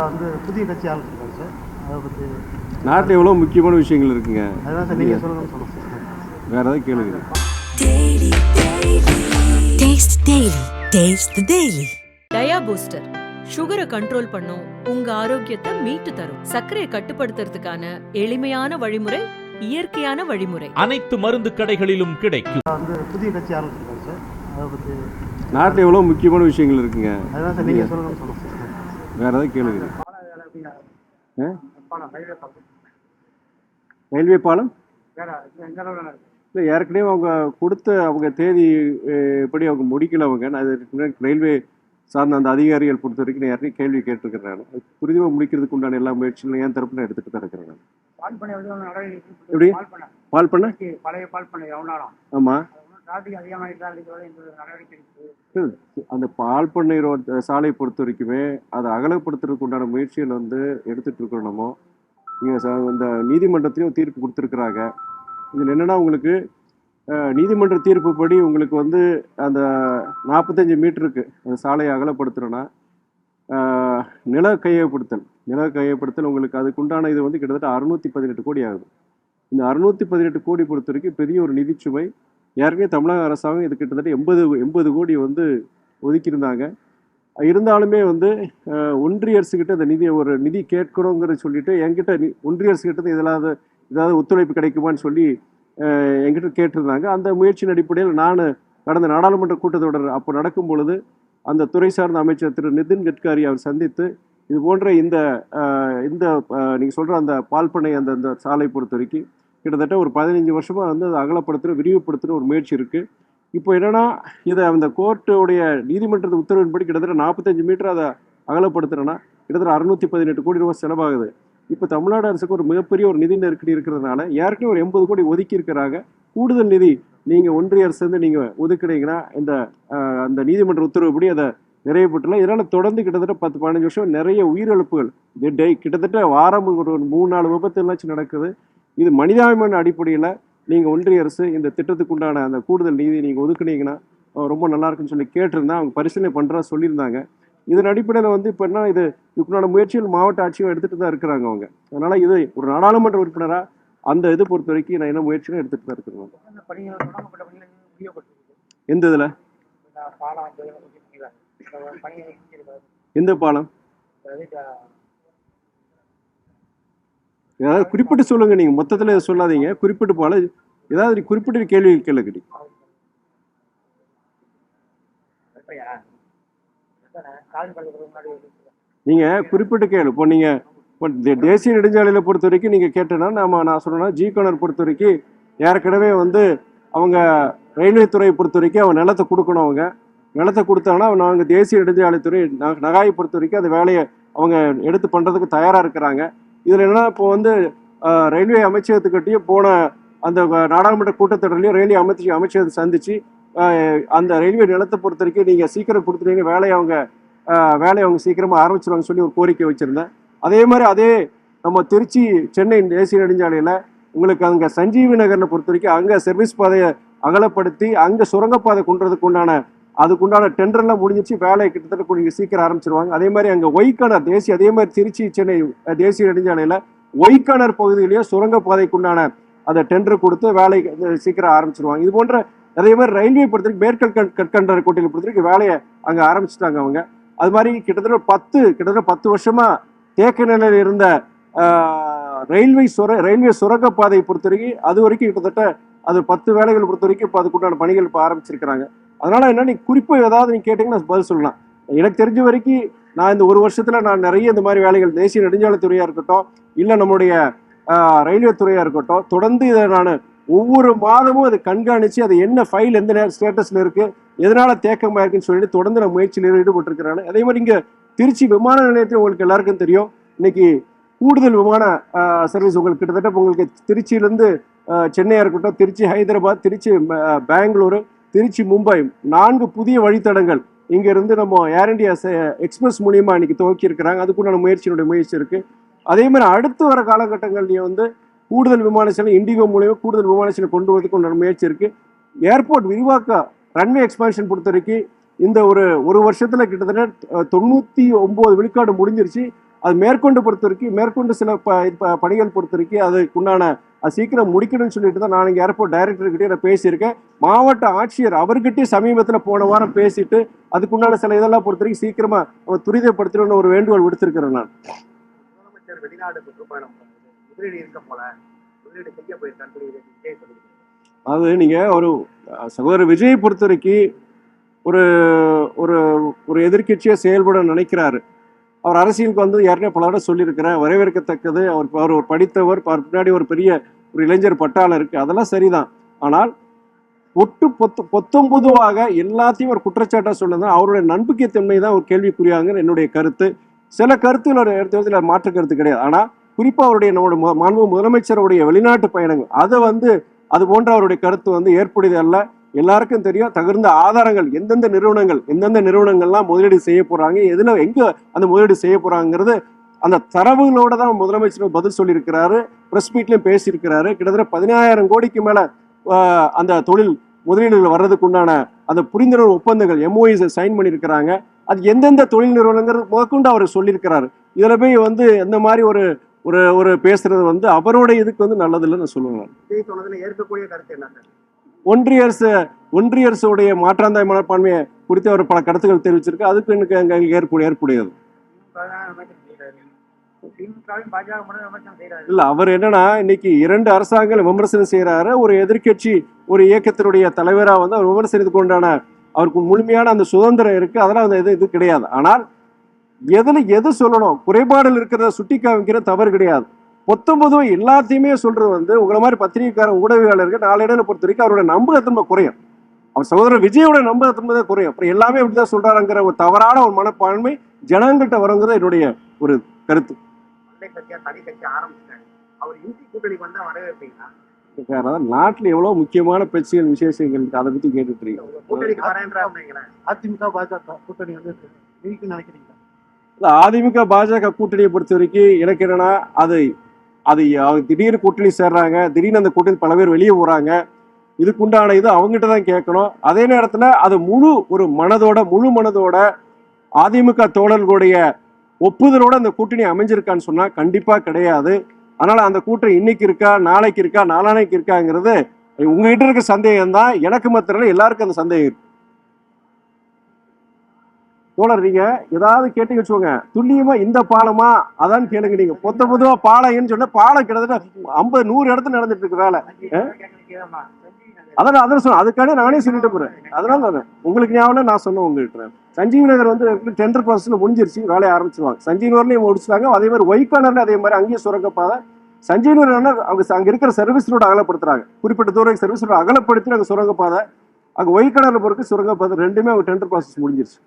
வந்து புதிய கட்சி ஆரம்பிச்சிருக்காங்க சார். அதை பற்றி நாட்டில் எவ்வளோ முக்கியமான விஷயங்கள் இருக்குங்க? அதுதான் சார் நீங்கள் சொல்லுங்கன்னு சொல்லுங்கள் சார். வேற ஏதாவது கேளுங்க. Daily. டயா பூஸ்டர் சுகரை கண்ட்ரோல் பண்ணும் உங்க ஆரோக்கியத்தை மீட்டு தரும். சர்க்கரையை கட்டுப்படுத்துறதுக்கான எளிமையான வழிமுறை இயற்கையான வழிமுறை. அனைத்து மருந்து கடைகளிலும் கிடைக்கும். வந்து புதிய கட்சி ஆரம்பிச்சிருக்காங்க சார். அதை பற்றி நாட்டில் எவ்வளோ முக்கியமான விஷயங்கள் இருக்குங்க? அதுதான் சார் நீங்கள் சொல்லுங்கன்னு சொல்லுங்கள் சார். வேற ஏதாவது ஆ? ரயில்வே பாலம்? இல்லை ஏற்கனவே அவங்க கொடுத்த அவங்க தேதி எப்படி அவங்க முடிக்கல அவங்க. நான் ரயில்வே சார்ந்த அந்த அதிகாரிகள் பொறுத்த வரைக்கும் நான் ஏற்கனவே கேள்வி கேட்டிருக்கிறேன் நான். துரிதமாக முடிக்கிறதுக்கு உண்டான எல்லா முயற்சிகளும் என் தரப்புல எடுத்துட்டு தான் இருக்கிறேன் நான். எப்படி? பால் பண்ணை. பழைய பால் பண்ணை எவ்வளோ ஆமாம் அந்த பால் பண்ணை ரோட் சாலை பொறுத்த வரைக்குமே அதை அகலப்படுத்துறதுக்கு உண்டான முயற்சிகள் வந்து எடுத்துட்டு இருக்கிறோம் நம்ம. நீங்கள் இந்த நீதிமன்றத்திலையும் தீர்ப்பு கொடுத்துருக்குறாங்க. இதில் என்னன்னா உங்களுக்கு நீதிமன்ற தீர்ப்புப்படி உங்களுக்கு வந்து அந்த நாற்பத்தஞ்சு மீட்டருக்கு அந்த சாலையை அகலப்படுத்துகிறோன்னா நில கையகப்படுத்தல் நில கையகப்படுத்தல் உங்களுக்கு அதுக்குண்டான இது வந்து கிட்டத்தட்ட அறுநூற்றி பதினெட்டு கோடி ஆகுது. இந்த அறுநூற்றி பதினெட்டு கோடி பொறுத்த வரைக்கும் பெரிய ஒரு நிதிச்சுமை ஏற்கனவே தமிழக அரசாங்கம் இது கிட்டத்தட்ட எண்பது எண்பது கோடி வந்து ஒதுக்கியிருந்தாங்க. இருந்தாலுமே வந்து ஒன்றிய அரசுக்கிட்ட இந்த நிதியை ஒரு நிதி கேட்கணுங்கிறத சொல்லிட்டு என்கிட்ட நி- ஒன்றிய அரசுக்கிட்ட ஏதாவது ஏதாவது ஒத்துழைப்பு கிடைக்குமான்னு சொல்லி என்கிட்ட கேட்டிருந்தாங்க. அந்த முயற்சியின் அடிப்படையில் நான் கடந்த நாடாளுமன்ற கூட்டத்தொடர் அப்போ நடக்கும் பொழுது அந்த துறை சார்ந்த அமைச்சர் திரு நிதின் கட்காரி அவர் சந்தித்து இது போன்ற இந்த இந்த நீங்கள் சொல்கிற அந்த பால் பண்ணை அந்த அந்த சாலை பொறுத்த வரைக்கும் கிட்டத்தட்ட ஒரு பதினஞ்சு வருஷமாக வந்து அதை அகலப்படுத்துகிற விரிவுபடுத்துகிற ஒரு முயற்சி இருக்குது இப்போ என்னென்னா இதை அந்த கோர்ட்டுடைய நீதிமன்றத்து உத்தரவின்படி கிட்டத்தட்ட நாற்பத்தஞ்சு மீட்டர் அதை அகலப்படுத்துகிறேன்னா கிட்டத்தட்ட அறுநூத்தி பதினெட்டு கோடி ரூபா செலவாகுது. இப்போ தமிழ்நாடு அரசுக்கு ஒரு மிகப்பெரிய ஒரு நிதி நெருக்கடி இருக்கிறதுனால ஏற்கனவே ஒரு எண்பது கோடி ஒதுக்கி இருக்கிறாங்க. கூடுதல் நிதி நீங்கள் ஒன்றிய அரசு வந்து நீங்கள் ஒதுக்குனீங்கன்னா இந்த அந்த நீதிமன்ற உத்தரவுப்படி அதை நிறைவேற்றலாம் இதனால் தொடர்ந்து கிட்டத்தட்ட பத்து பதினஞ்சு வருஷம் நிறைய உயிரிழப்புகள். டே கிட்டத்தட்ட வாரம் ஒரு ஒரு மூணு நாலு விபத்து எல்லாம் நடக்குது. இது மனிதாபிமான அடிப்படையில் நீங்கள் ஒன்றிய அரசு இந்த திட்டத்துக்கு உண்டான அந்த கூடுதல் நிதி நீங்கள் ஒதுக்குனீங்கன்னா ரொம்ப நல்லா இருக்குன்னு சொல்லி கேட்டிருந்தா அவங்க பரிசீலனை பண்ணுறா சொல்லியிருந்தாங்க. இதன் அடிப்படையில் வந்து இப்போ என்ன இது இதுக்குண்டான முயற்சிகள் மாவட்ட ஆட்சியும் எடுத்துகிட்டு தான் இருக்கிறாங்க அவங்க. அதனால் இது ஒரு நாடாளுமன்ற உறுப்பினராக அந்த இது பொறுத்த வரைக்கும் நான் என்ன முயற்சியும் எடுத்துகிட்டு தான் இருக்கிறேன். எந்த இதில்? இந்த பாலம் அந்த இதெல்லாம் முடிச்சிருக்கீங்களா? இந்த பணிகளை முடிச்சிருக்காரு. எந்த பாலம் அதாவது இந்த ஏதாவது குறிப்பிட்டு சொல்லுங்கள் நீங்கள் மொத்தத்தில் சொல்லாதீங்க. குறிப்பிட்டு பாலம் ஏதாவது நீ குறிப்பிட்ட கேள்வி முன்னாடி ஒரு நீங்கள் குறிப்பிட்டு கேளு. இப்போ தே- தேசிய நெடுஞ்சாலையில் பொறுத்த வரைக்கும் நீங்கள் கேட்டேன்னா நம்ம நான் சொன்னேன்னா ஜி. கனர் பொறுத்த வரைக்கும் ஏற்கனவே வந்து அவங்க ரயில்வே துறையை பொறுத்த வரைக்கும் அவன் நிலத்தை கொடுக்கணும் அவங்க. நிலத்தை கொடுத்தாங்கன்னா அவங்க தேசிய நெடுஞ்சாலைத்துறை ந- நகாயை பொறுத்த வரைக்கும் அந்த வேலையை அவங்க எடுத்து பண்ணுறதுக்கு தயாராக இருக்கிறாங்க. இதில் என்னன்னா இப்போ வந்து ரயில்வே அமைச்சகத்துக்கிட்டையும் போன அந்த நாடாளுமன்ற கூட்டத்தொடர்லையும் ரயில்வே அமைச்சு அமைச்சகத்தை சந்திச்சு அந்த ரயில்வே நிலத்தை பொறுத்த வரைக்கும் நீங்கள் சீக்கிரம் கொடுத்துட்டீங்க வேலையை அவங்க வேலையை அவங்க சீக்கிரமாக ஆரம்பிச்சிருவாங்க சொல்லி ஒரு கோரிக்கை வச்சுருந்தேன். அதே மாதிரி அதே நம்ம திருச்சி சென்னை தேசிய நெடுஞ்சாலையில் உங்களுக்கு அங்கே சஞ்சீவி நகரில் பொறுத்த வரைக்கும் அங்கே சர்வீஸ் பாதையை அகலப்படுத்தி அங்கே சுரங்கப்பாதை கொண்டுறதுக்கு உண்டான அதுக்குண்டான டெண்டர்லாம் முடிஞ்சிச்சு வேலையை கிட்டத்தட்ட கொஞ்சம் சீக்கிரம் ஆரம்பிச்சிருவாங்க. அதே மாதிரி அங்கே ஒய்கனர் தேசிய அதே மாதிரி திருச்சி சென்னை தேசிய நெடுஞ்சாலையில் ஒய்கனர் பகுதியிலேயே சுரங்கப்பாதைக்குண்டான அதை டெண்டர் கொடுத்து வேலை சீக்கிரம் ஆரம்பிச்சிருவாங்க. இது போன்ற அதே மாதிரி ரயில்வே பொறுத்தவரைக்கும் மேற்கல் கண் கற்கண்டர் கோட்டையில் வேலையை அங்கே ஆரம்பிச்சிட்டாங்க அவங்க. அது மாதிரி கிட்டத்தட்ட பத்து கிட்டத்தட்ட பத்து வருஷமா தேக்க நிலையில் இருந்த ரயில்வே சுர ரயில்வே சுரங்கப்பாதையை பொறுத்த வரைக்கும் அது வரைக்கும் கிட்டத்தட்ட அது பத்து வேலைகள் பொறுத்த வரைக்கும் இப்போ அதுக்குண்டான பணிகள் இப்போ ஆரம்பிச்சிருக்கிறாங்க. அதனால என்ன நீ குறிப்பு ஏதாவது நீ கேட்டீங்கன்னா பதில் சொல்லலாம். எனக்கு தெரிஞ்ச வரைக்கும் நான் இந்த ஒரு வருஷத்துல நான் நிறைய இந்த மாதிரி வேலைகள் தேசிய நெடுஞ்சாலைத்துறையா இருக்கட்டும் இல்லை நம்முடைய ரயில்வே துறையா இருக்கட்டும் தொடர்ந்து இதை நான் ஒவ்வொரு மாதமும் அதை கண்காணிச்சு அது என்ன ஃபைல் எந்த ஸ்டேட்டஸ்ல இருக்கு எதனால தேக்கமா இருக்குன்னு சொல்லிட்டு தொடர்ந்து நான் முயற்சியில் ஈடுபட்டிருக்கிறாங்க அதே மாதிரி இங்க திருச்சி விமான நிலையத்தில் உங்களுக்கு எல்லாருக்கும் தெரியும். இன்னைக்கு கூடுதல் விமான சர்வீஸ் உங்களுக்கு கிட்டத்தட்ட உங்களுக்கு திருச்சியிலேருந்து சென்னையாக இருக்கட்டும் திருச்சி ஹைதராபாத் திருச்சி பெங்களூரு திருச்சி மும்பை நான்கு புதிய வழித்தடங்கள். இங்கிருந்து நம்ம ஏர் இண்டியா எக்ஸ்பிரஸ் மூலியமா இன்னைக்கு துவக்கி இருக்கிறாங்க. அதுக்குண்டான முயற்சியினுடைய முயற்சி இருக்கு. அதே மாதிரி அடுத்து வர காலகட்டங்கள்லேயும் வந்து கூடுதல் விமான சேவை இண்டிகோ மூலியமாக கூடுதல் விமான சேவை கொண்டு வரதுக்கு உண்டான முயற்சி இருக்கு. ஏர்போர்ட் விரிவாக்க ரன்வே எக்ஸ்பான்ஷன் பொறுத்த வரைக்கும் இந்த ஒரு ஒரு வருஷத்துல கிட்டத்தட்ட தொண்ணூற்றி தொண்ணூத்தி ஒன்பது விழுக்காடு முடிஞ்சிருச்சு. அது மேற்கொண்டு பொறுத்த வரைக்கும் மேற்கொண்டு சில ப பணிகள் பொறுத்த வரைக்கும் அதுக்குண்டான அது சீக்கிரம் முடிக்கணும்னு சொல்லிட்டு தான் நான் இங்கே ஏர்போர்ட் டைரக்டர்கிட்டே நான் பேசியிருக்கேன். மாவட்ட ஆட்சியர் அவர்கிட்டயும் சமீபத்தில் போன வாரம் பேசிட்டு அதுக்குண்டான சில இதெல்லாம் பொறுத்த வரைக்கும் சீக்கிரமா நம்ம துரிதப்படுத்தணும்னு ஒரு வேண்டுகோள் விடுத்திருக்கிறேன் நான். வெளிநாடு சுற்றுப்பயணம். முதலீடு இருக்க போல முதலீடு செய்ய போயிருக்கான்னு அது நீங்கள் ஒரு சகோதரர் விஜய் பொறுத்த வரைக்கும் ஒரு ஒரு ஒரு எதிர்க்கட்சியாக செயல்பட நினைக்கிறாரு. அவர் அரசியலுக்கு வந்து ஏற்கனவே பல தடவை சொல்லியிருக்கிறேன் வரவேற்கத்தக்கது. அவர் அவர் ஒரு படித்தவர். அவர் பின்னாடி ஒரு பெரிய ஒரு இளைஞர் பட்டாளம் இருக்குது அதெல்லாம் சரிதான். ஆனால் ஒட்டு பொத்து பொத்தும் பொதுவாக எல்லாத்தையும் ஒரு குற்றச்சாட்டாக சொல்லுதான் அவருடைய நம்பிக்கைத்தன்மை தான் ஒரு கேள்விக்குறியாங்கன்னு என்னுடைய கருத்து. சில கருத்துகள் எடுத்து இடத்துல மாற்று கருத்து கிடையாது. ஆனால் குறிப்பாக அவருடைய நம்முடைய மாண்பு முதலமைச்சருடைய வெளிநாட்டு பயணங்கள். அதை வந்து அது போன்ற அவருடைய கருத்து வந்து ஏற்புடையது அல்ல எல்லாருக்கும் தெரியும் தகுந்த ஆதாரங்கள் எந்தெந்த நிறுவனங்கள் எந்தெந்த நிறுவனங்கள்லாம் முதலீடு செய்ய போறாங்க எதுல எங்க அந்த முதலீடு செய்ய போறாங்கிறது அந்த தரவுகளோட தான் முதலமைச்சர் பதில் சொல்லியிருக்கிறாரு பிரஸ் மீட்லயும் பேசியிருக்கிறாரு. கிட்டத்தட்ட பதினாயிரம் கோடிக்கு மேல அந்த தொழில் முதலீடுகள் வர்றதுக்கு உண்டான அந்த புரிந்துணர்வு ஒப்பந்தங்கள் எம்ஓஇஸ் சைன் பண்ணியிருக்கிறாங்க. அது எந்தெந்த தொழில் நிறுவனங்கிறது முதற்கொண்டு அவர் சொல்லியிருக்கிறாரு. இதில் போய் வந்து இந்த மாதிரி ஒரு ஒரு ஒரு பேசுறது வந்து அவரோட இதுக்கு வந்து நல்லதில்லைன்னு நான் சொல்லுவேன். ஏற்கக்கூடிய கருத்து என்ன ஒன்றிய அரசு ஒன்றிய அரசுடைய மாற்றாந்தாய் மனப்பான்மையை குறித்து அவர் பல கருத்துக்கள் தெரிவிச்சிருக்கு. அதுக்கு எனக்கு எங்களுக்கு ஏற்புடைய ஏற்புடையது. இல்ல அவர் என்னன்னா இன்னைக்கு இரண்டு அரசாங்கங்கள் விமர்சனம் செய்யறாரு ஒரு எதிர்க்கட்சி ஒரு இயக்கத்தினுடைய தலைவரா வந்து அவர் விமர்சனத்துக்கு உண்டான அவருக்கு முழுமையான அந்த சுதந்திரம் இருக்கு. அதெல்லாம் அந்த இது இது கிடையாது. ஆனால் எதுல எது சொல்லணும்? குறைபாடுகள் இருக்கிறத சுட்டி காமிக்கிற தவறு கிடையாது. மொத்தம் பொதுவாக எல்லாத்தையுமே சொல்றது வந்து உங்களை மாதிரி பத்திரிகைக்கார ஊடகவியாளர்கள் நாளடைவில் பொறுத்த வரைக்கும் அவரோட நம்பகத்தன்மை குறையும். அவர் சகோதரர் விஜயோட நம்பகத்தன்மை தான் குறையும். அப்புறம் எல்லாமே இப்படிதான் சொல்றாருங்கிற ஒரு தவறான ஒரு மனப்பான்மை ஜனங்கள்கிட்ட வருங்கிறது என்னுடைய ஒரு கருத்து. நாட்டில் எவ்வளோ முக்கியமான பிரச்சனைகள் விசேஷங்கள் இருக்கு அதை பத்தி கேட்டுட்டு இருக்கீங்க அதிமுக பாஜக கூட்டணி வந்து இல்ல, அதிமுக பாஜக கூட்டணியை பொறுத்த வரைக்கும் எனக்கு என்னன்னா அது அது அவங்க திடீர்னு கூட்டணி சேர்றாங்க திடீர்னு அந்த கூட்டணி பல பேர் வெளியே போறாங்க. இதுக்குண்டான இது அவங்ககிட்ட தான் கேட்கணும். அதே நேரத்தில் அது முழு ஒரு மனதோட முழு மனதோட அதிமுக தோழர்களுடைய ஒப்புதலோட அந்த கூட்டணி அமைஞ்சிருக்கான்னு சொன்னா கண்டிப்பா கிடையாது. அதனால அந்த கூட்டணி இன்னைக்கு இருக்கா நாளைக்கு இருக்கா நாளானைக்கு இருக்காங்கிறது உங்ககிட்ட இருக்க சந்தேகம் தான் எனக்கு மாத்திரம் எல்லாருக்கும் அந்த சந்தேகம் இருக்கு. தோழர் நீங்க ஏதாவது கேட்டு வச்சுக்கோங்க. துல்லியமா இந்த பாலமா? அதான் கேளுங்க நீங்க. பொத்த பொதுவா பாலைன்னு சொன்னா பாலம் கிட்டத்தட்ட ஐம்பது நூறு இடத்துல நடந்துட்டு இருக்கு வேலை. அதான் அதான் சொன்னேன். அதுக்காக நானே சொல்லிட்டு போறேன். அதனால நான் உங்களுக்கு ஞாபகம் நான் சொன்னேன் உங்ககிட்ட. சஞ்சீவ் நகர் வந்து டெண்டர் ப்ராசஸ்ல முடிஞ்சிருச்சு. வேலையை ஆரம்பிச்சிருவாங்க. சஞ்சீவ் நகர்லயும் முடிச்சிட்டாங்க. அதே மாதிரி ஒய்கானர்ல அதே மாதிரி அங்கேயும் சுரங்கப்பாதை. சஞ்சீவ் நகர் அவங்க அங்க இருக்கிற சர்வீஸ் ரோடு அகலப்படுத்துறாங்க. குறிப்பிட்ட தூரம் சர்வீஸ் ரோடு அகலப்படுத்தி அங்க சுரங்கப்பாதை. அங்க ஒய்கானர்ல பொறுத்து சுரங்கப்பாதை. ரெண்டுமே அவங்க டெண்டர் ப்ராசஸ் முடிஞ்சிருச்சு.